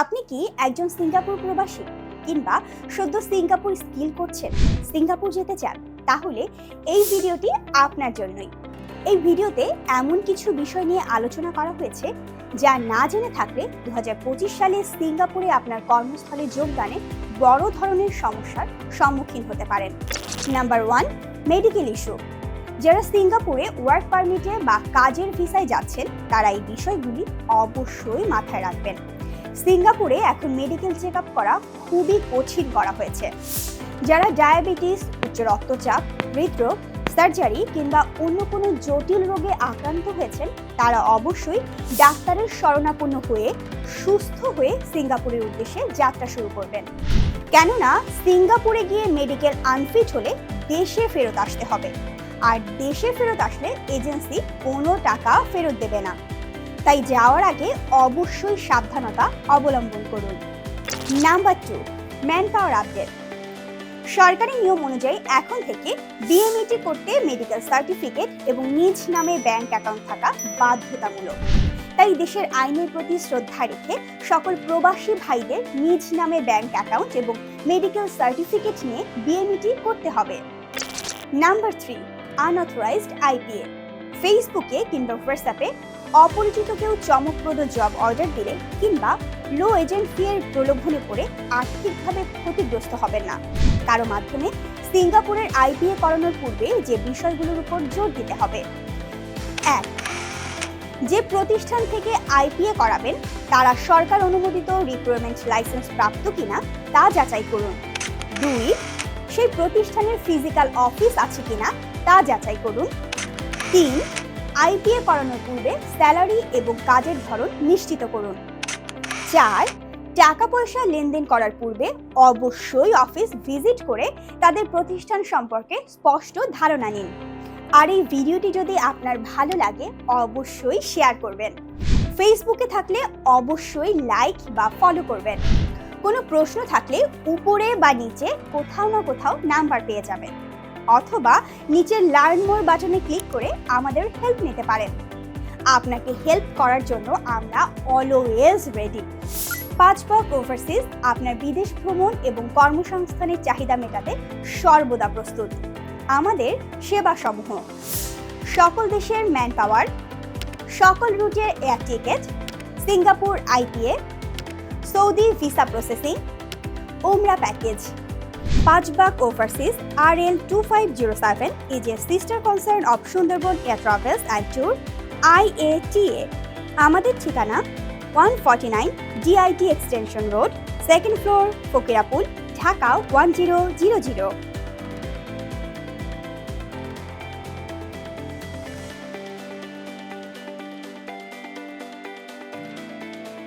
আপনি কি একজন সিঙ্গাপুর প্রবাসী কিংবা সদ্য সিঙ্গাপুর স্কিল করছেন, সিঙ্গাপুর যেতে চান? তাহলে এই ভিডিওটি আপনার জন্যই। এই ভিডিওতে এমন কিছু বিষয় নিয়ে আলোচনা করা হয়েছে যা না জেনে থাকলে দু হাজার পঁচিশ সালে সিঙ্গাপুরে আপনার কর্মস্থলে যোগদানে বড় ধরনের সমস্যার সম্মুখীন হতে পারেন। Number one, medical issue. যারা সিঙ্গাপুরে ওয়ার্ক পারমিটে বা কাজের ভিসায় যাচ্ছেন, তারা এই বিষয়গুলি অবশ্যই মাথায় রাখবেন। সিঙ্গাপুরে এখন মেডিকেল চেক আপ করা খুবই কঠিন করা হয়েছে। যারা ডায়াবেটিস, উচ্চ রক্তচাপ, হৃদরোগ, সার্জারি কিংবা অন্য কোনো জটিল রোগে আক্রান্ত হয়েছেন, তারা অবশ্যই ডাক্তারের শরণাপন্ন হয়ে, সুস্থ হয়ে সিঙ্গাপুরের উদ্দেশ্যে যাত্রা শুরু করবেন। কেননা, সিঙ্গাপুরে গিয়ে মেডিকেল আনফিট হলে দেশে ফেরত আসতে হবে। আর দেশে ফেরত আসলে এজেন্সি কোনো টাকা ফেরত দেবে না। তাই যাওয়ার আগে অবশ্যই সাবধানতা অবলম্বন করুন। Number two man power update সরকারি নিয়ম অনুযায়ী এখন থেকে বিএমইটি করতে মেডিকেল সার্টিফিকেট এবং নিজ নামে ব্যাংক অ্যাকাউন্ট থাকা বাধ্যতামূলক। তাই দেশের আইনের প্রতি শ্রদ্ধা রেখে সকল প্রবাসী ভাইদের নিজ নামে ব্যাংক অ্যাকাউন্ট এবং মেডিকেল সার্টিফিকেট নিয়ে বিএমইটি করতে হবে। নাম্বার থ্রি আনঅথরাইজড আইপিএ ফেসবুকে কিংবা হোয়াটসঅ্যাপে অপরিচিত কেউ চমকপ্রদ জব অর্ডার দিলে কিংবা লো এজেন্ট এর প্রলোভনে পড়ে আর্থিকভাবে ক্ষতিগ্রস্ত হবেন না। কারও মাধ্যমে সিঙ্গাপুরের আইপিএ করানোর পূর্বে যে বিষয়গুলোর উপর জোর দিতে হবে। এক, যে প্রতিষ্ঠান থেকে আইপিএ করাবেন, তারা সরকার অনুমোদিত রিক্রুটমেন্ট লাইসেন্স প্রাপ্ত কিনা তা যাচাই করুন। দুই, সেই প্রতিষ্ঠানের ফিজিক্যাল অফিস আছে কিনা তা যাচাই করুন। তিন আইপিএ করানোর পূর্বে স্যালারি এবং কাজের ধরন নিশ্চিত করুন। চার টাকা পয়সা লেনদেন করার পূর্বে অবশ্যই অফিস ভিজিট করে তাদের প্রতিষ্ঠান সম্পর্কে স্পষ্ট ধারণা নিন। আর এই ভিডিওটি যদি আপনার ভালো লাগে, অবশ্যই শেয়ার করবেন। ফেসবুকে থাকলে অবশ্যই লাইক বা ফলো করবেন। কোনো প্রশ্ন থাকলে উপরে বা নিচে কোথাও না কোথাও নাম্বার পেয়ে যাবেন। অথবা নিচের লার্ন মোর বাটনে ক্লিক করে আমাদের হেল্প নিতে পারেন। আপনাকে হেল্প করার জন্য আমরা অলওয়েজ রেডি পাঁচ পাক ওভারসিজ আপনার বিদেশ ভ্রমণ এবং কর্মসংস্থানের চাহিদা মেটাতে সর্বদা প্রস্তুত। আমাদের সেবা সমূহ সকল দেশের ম্যান পাওয়ার সকল রুটের air ticket Singapore IPA Saudi visa processing ওমরা package Pajbak Overseas RL2507 is a sister concern of Sundarban Air Travels and Tour IATA. আমাদের ঠিকানা one forty nine DIT extension road second floor Fakirapool Dhaka one zero zero zero